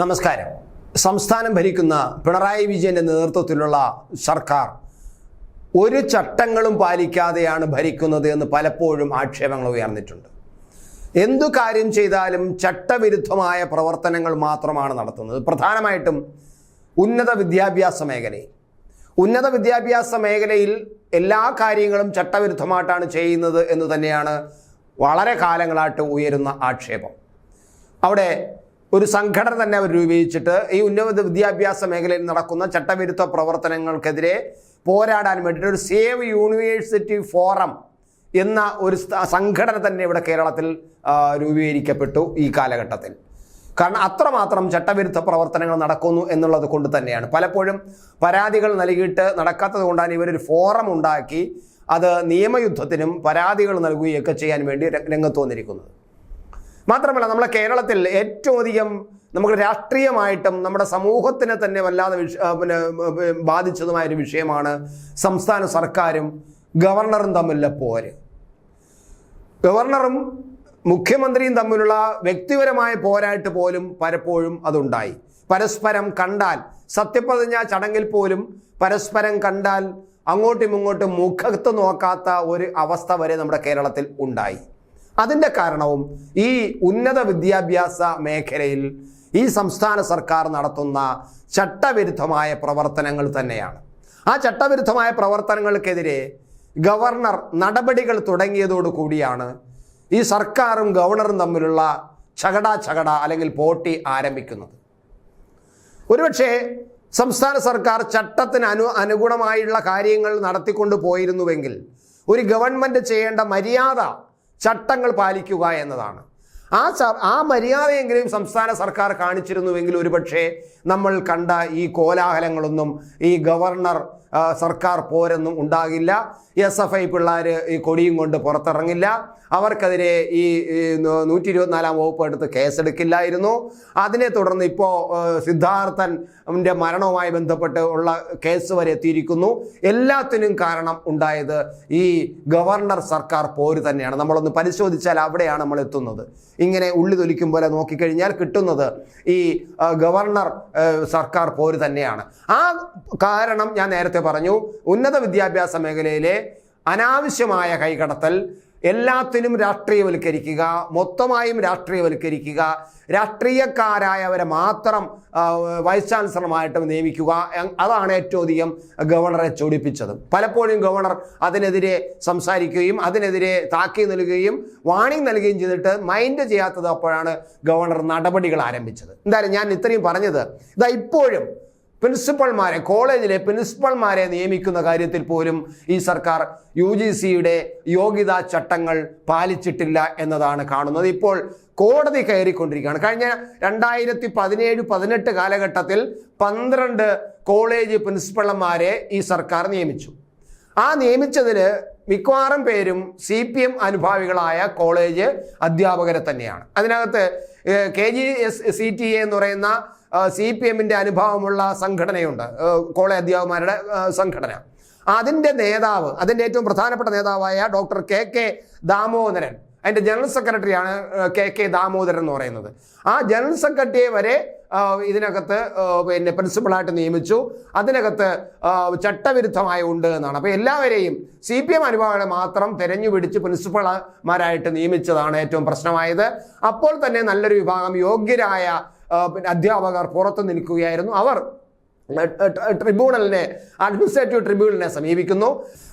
നമസ്കാരം. സംസ്ഥാനം ഭരിക്കുന്ന പിണറായി വിജയന്റെ നേതൃത്വത്തിലുള്ള സർക്കാർ ഒരു ചട്ടങ്ങളും പാലിക്കാതെയാണ് ഭരിക്കുന്നത് എന്ന് പലപ്പോഴും ആക്ഷേപങ്ങൾ ഉയർന്നിട്ടുണ്ട്. എന്തു കാര്യം ചെയ്താലും ചട്ടവിരുദ്ധമായ പ്രവർത്തനങ്ങൾ മാത്രമാണ് നടത്തുന്നത്. പ്രധാനമായിട്ടും ഉന്നത വിദ്യാഭ്യാസ മേഖലയിൽ. ഉന്നത വിദ്യാഭ്യാസ മേഖലയിൽ എല്ലാ കാര്യങ്ങളും ചട്ടവിരുദ്ധമായിട്ടാണ് ചെയ്യുന്നത് എന്ന് തന്നെയാണ് വളരെ കാലങ്ങളായിട്ട് ഉയരുന്ന ആക്ഷേപം. അവിടെ ഒരു സംഘടന തന്നെ അവർ രൂപീകരിച്ചിട്ട് ഈ ഉന്നത വിദ്യാഭ്യാസ മേഖലയിൽ നടക്കുന്ന ചട്ടവിരുദ്ധ പ്രവർത്തനങ്ങൾക്കെതിരെ പോരാടാൻ വേണ്ടിയിട്ട് ഒരു സേവ് യൂണിവേഴ്സിറ്റി ഫോറം എന്ന ഒരു സംഘടന തന്നെ ഇവിടെ കേരളത്തിൽ രൂപീകരിക്കപ്പെട്ടു ഈ കാലഘട്ടത്തിൽ. കാരണം അത്രമാത്രം ചട്ടവിരുദ്ധ പ്രവർത്തനങ്ങൾ നടക്കുന്നു എന്നുള്ളത് കൊണ്ട് തന്നെയാണ്. പലപ്പോഴും പരാതികൾ നൽകിയിട്ട് നടക്കാത്തത് കൊണ്ടാണ് ഇവരൊരു ഫോറം ഉണ്ടാക്കി അത് നിയമയുദ്ധത്തിനും പരാതികൾ നൽകുകയൊക്കെ ചെയ്യാൻ വേണ്ടി രംഗത്ത് വന്നിരിക്കുന്നത്. മാത്രമല്ല നമ്മളെ കേരളത്തിൽ ഏറ്റവും അധികം നമുക്ക് രാഷ്ട്രീയമായിട്ടും നമ്മുടെ സമൂഹത്തിനെ തന്നെ വല്ലാതെ വിഷ പിന്നെ ബാധിച്ചതുമായൊരു വിഷയമാണ് സംസ്ഥാന സർക്കാരും ഗവർണറും തമ്മിലുള്ള പോര്. ഗവർണറും മുഖ്യമന്ത്രിയും തമ്മിലുള്ള വ്യക്തിപരമായ പോരായിട്ട് പോലും പലപ്പോഴും അതുണ്ടായി. പരസ്പരം കണ്ടാൽ സത്യപ്രതിജ്ഞ ചടങ്ങിൽ പോലും പരസ്പരം കണ്ടാൽ അങ്ങോട്ടും ഇങ്ങോട്ടും മുഖത്ത് നോക്കാത്ത ഒരു അവസ്ഥ വരെ നമ്മുടെ കേരളത്തിൽ ഉണ്ടായി. അതിന്റെ കാരണവും ഈ ഉന്നത വിദ്യാഭ്യാസ മേഖലയിൽ ഈ സംസ്ഥാന സർക്കാർ നടത്തുന്ന ചട്ടവിരുദ്ധമായ പ്രവർത്തനങ്ങൾ തന്നെയാണ്. ആ ചട്ടവിരുദ്ധമായ പ്രവർത്തനങ്ങൾക്കെതിരെ ഗവർണർ നടപടികൾ കൂടിയാണ് ഈ സർക്കാരും ഗവർണറും തമ്മിലുള്ള ചകട ചകട അല്ലെങ്കിൽ പോട്ടി ആരംഭിക്കുന്നത്. ഒരുപക്ഷെ സംസ്ഥാന സർക്കാർ ചട്ടത്തിന് അനു അനുഗുണമായുള്ള കാര്യങ്ങൾ നടത്തിക്കൊണ്ടു പോയിരുന്നുവെങ്കിൽ ഒരു ഗവൺമെന്റ് ചെയ്യേണ്ട മര്യാദ ചട്ടങ്ങൾ പാലിക്കുക എന്നതാണ്. ആ ആ മര്യാദയെങ്കിലും സംസ്ഥാന സർക്കാർ കാണിച്ചിരുന്നുവെങ്കിൽ ഒരുപക്ഷെ നമ്മൾ കണ്ട ഈ കോലാഹലങ്ങളൊന്നും ഈ ഗവർണർ സർക്കാർ പോരൊന്നും ഉണ്ടാകില്ല. എസ് എഫ് ഐ പിള്ളേർ ഈ കൊടിയും കൊണ്ട് പുറത്തിറങ്ങില്ല. അവർക്കെതിരെ ഈ നൂറ്റി ഇരുപത്തിനാലാം വകുപ്പ് എടുത്ത് കേസെടുക്കില്ലായിരുന്നു. അതിനെ തുടർന്ന് ഇപ്പോൾ സിദ്ധാർത്ഥന്റെ മരണവുമായി ബന്ധപ്പെട്ട് ഉള്ള കേസ് വരെ എത്തിയിരിക്കുന്നു. എല്ലാത്തിനും കാരണം ഉണ്ടായത് ഈ ഗവർണർ സർക്കാർ പോര് തന്നെയാണ്. നമ്മളൊന്ന് പരിശോധിച്ചാൽ അവിടെയാണ് നമ്മൾ എത്തുന്നത്. ഇങ്ങനെ ഉള്ളി തൊലിക്കും പോലെ നോക്കിക്കഴിഞ്ഞാൽ കിട്ടുന്നത് ഈ ഗവർണർ സർക്കാർ പോര് തന്നെയാണ്. ആ കാരണം ഞാൻ നേരത്തെ പറഞ്ഞു ഉന്നത വിദ്യാഭ്യാസ മേഖലയിലെ അനാവശ്യമായ കൈകടത്തൽ എല്ലാത്തിനും രാഷ്ട്രീയവൽക്കരിക്കുക മൊത്തമായും രാഷ്ട്രീയവൽക്കരിക്കുക രാഷ്ട്രീയക്കാരായവരെ മാത്രം വൈസ് ചാൻസലർമായിട്ട് നിയമിക്കുക അതാണ് ഏറ്റവും അധികം ഗവർണറെ ചൊടിപ്പിച്ചത്. പലപ്പോഴും ഗവർണർ അതിനെതിരെ സംസാരിക്കുകയും അതിനെതിരെ താക്കി നൽകുകയും വാണിംഗ് നൽകുകയും ചെയ്തിട്ട് മൈൻഡ് ചെയ്യാത്തത് അപ്പോഴാണ് ഗവർണർ നടപടികൾ ആരംഭിച്ചത്. എന്തായാലും ഞാൻ ഇത്രയും പറഞ്ഞത്. ഇതാ ഇപ്പോഴും പ്രിൻസിപ്പൽമാരെ കോളേജിലെ പ്രിൻസിപ്പൾമാരെ നിയമിക്കുന്ന കാര്യത്തിൽ പോലും ഈ സർക്കാർ യു ജി സിയുടെ യോഗ്യതാ ചട്ടങ്ങൾ പാലിച്ചിട്ടില്ല എന്നതാണ് കാണുന്നത്. ഇപ്പോൾ കോടതി കയറിക്കൊണ്ടിരിക്കുകയാണ്. കഴിഞ്ഞ രണ്ടായിരത്തി പതിനേഴ് പതിനെട്ട് കാലഘട്ടത്തിൽ പന്ത്രണ്ട് കോളേജ് പ്രിൻസിപ്പൾമാരെ ഈ സർക്കാർ നിയമിച്ചു. ആ നിയമിച്ചതിൽ മിക്കവാറും പേരും സി പി എം അനുഭാവികളായ കോളേജ് അധ്യാപകരെ തന്നെയാണ്. അതിനകത്ത് K G S C T A എന്ന് പറയുന്ന സി പി എമ്മിന്റെ അനുഭവമുള്ള സംഘടനയുണ്ട്. കോളേജ് അധ്യാപകന്മാരുടെ സംഘടന. അതിന്റെ നേതാവ് അതിന്റെ ഏറ്റവും പ്രധാനപ്പെട്ട നേതാവായ ഡോക്ടർ കെ കെ ദാമോദരൻ. അതിന്റെ ജനറൽ സെക്രട്ടറിയാണ് കെ കെ ദാമോദരൻ എന്ന് പറയുന്നത്. ആ ജനറൽ സെക്രട്ടറിയെ വരെ ഇതിനകത്ത് പിന്നെ പ്രിൻസിപ്പളായിട്ട് നിയമിച്ചു. അതിനകത്ത് ചട്ടവിരുദ്ധമായ ഉണ്ട് എന്നാണ്. അപ്പോൾ എല്ലാവരെയും സി പി എം അനുഭവങ്ങളെ മാത്രം തെരഞ്ഞു പിടിച്ച് പ്രിൻസിപ്പൾമാരായിട്ട് നിയമിച്ചതാണ് ഏറ്റവും പ്രശ്നമായത്. അപ്പോൾ തന്നെ നല്ലൊരു വിഭാഗം യോഗ്യരായ പിന്നെ അധ്യാപകർ പുറത്തു നിൽക്കുകയായിരുന്നു. അവർ ട്രിബ്യൂണലിനെ അഡ്മിനിസ്ട്രേറ്റീവ് ട്രിബ്യൂണലിനെ സമീപിക്കുന്നു.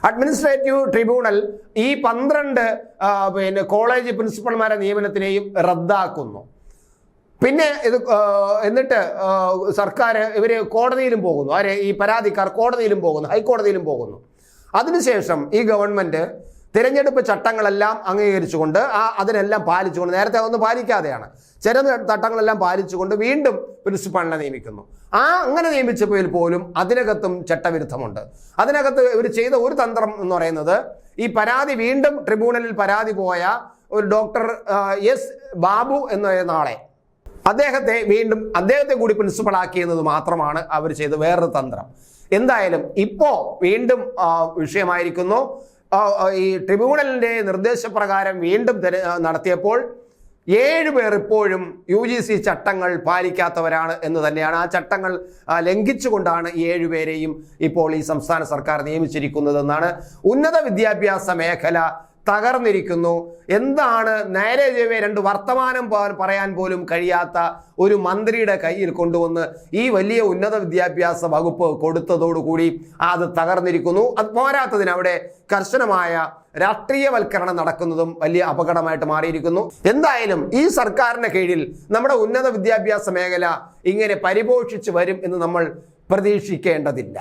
അഡ്മിനിസ്ട്രേറ്റീവ് ട്രിബ്യൂണൽ ഈ പന്ത്രണ്ട് പിന്നെ കോളേജ് പ്രിൻസിപ്പൽമാരെ നിയമനത്തിനെയും റദ്ദാക്കുന്നു. പിന്നെ ഇത് എന്നിട്ട് സർക്കാർ ഇവർ കോടതിയിലും പോകുന്നു. ആരെ ഈ പരാതിക്കാർ കോടതിയിലും പോകുന്നു ഹൈക്കോടതിയിലും പോകുന്നു. അതിനുശേഷം ഈ ഗവൺമെന്റ് തിരഞ്ഞെടുപ്പ് ചട്ടങ്ങളെല്ലാം അംഗീകരിച്ചുകൊണ്ട് ആ അതിനെല്ലാം പാലിച്ചുകൊണ്ട് നേരത്തെ ഒന്നും പാലിക്കാതെയാണ്. ചില ചട്ടങ്ങളെല്ലാം പാലിച്ചുകൊണ്ട് വീണ്ടും പ്രിൻസിപ്പാളിനെ നിയമിക്കുന്നു. ആ അങ്ങനെ നിയമിച്ചപ്പോൾ പോലും അതിനകത്തും ചട്ടവിരുദ്ധമുണ്ട്. അതിനകത്ത് ഇവർ ചെയ്ത ഒരു തന്ത്രം എന്ന് പറയുന്നത് ഈ പരാതി വീണ്ടും ട്രിബ്യൂണലിൽ പരാതി പോയ ഒരു ഡോക്ടർ എസ് ബാബു എന്ന നാളെ അദ്ദേഹത്തെ വീണ്ടും അദ്ദേഹത്തെ കൂടി പ്രിൻസിപ്പളാക്കിയെന്നത് മാത്രമാണ് അവർ ചെയ്ത വേറൊരു തന്ത്രം. എന്തായാലും ഇപ്പോൾ വീണ്ടും വിഷയമായിരിക്കുന്നു. ഈ ട്രിബ്യൂണലിന്റെ നിർദ്ദേശപ്രകാരം വീണ്ടും നടത്തിയപ്പോൾ ഏഴ് പേർ ഇപ്പോഴും യു ജി സി ചട്ടങ്ങൾ പാലിക്കാത്തവരാണ് എന്ന് തന്നെയാണ്. ആ ചട്ടങ്ങൾ ലംഘിച്ചുകൊണ്ടാണ് ഈ ഏഴുപേരെയും ഇപ്പോൾ ഈ സംസ്ഥാന സർക്കാർ നിയമിച്ചിരിക്കുന്നതെന്നാണ് ഉന്നത വിദ്യാഭ്യാസ മേഖല തകർന്നിരിക്കുന്നു. എന്താണ് നേരെ ചെവ്വേ രണ്ട് വർത്തമാനം പറയാൻ പോലും കഴിയാത്ത ഒരു മന്ത്രിയുടെ കയ്യിൽ കൊണ്ടുവന്ന് ഈ വലിയ ഉന്നത വിദ്യാഭ്യാസ വകുപ്പ് കൊടുത്തതോടുകൂടി അത് തകർന്നിരിക്കുന്നു. അത് പോരാത്തതിന് അവിടെ കർശനമായ രാഷ്ട്രീയവൽക്കരണം നടക്കുന്നതും വലിയ അപകടമായിട്ട് മാറിയിരിക്കുന്നു. എന്തായാലും ഈ സർക്കാരിന്റെ കീഴിൽ നമ്മുടെ ഉന്നത വിദ്യാഭ്യാസ മേഖല ഇങ്ങനെ പരിപോഷിച്ച് വരും എന്ന് നമ്മൾ പ്രതീക്ഷിക്കേണ്ടതില്ല.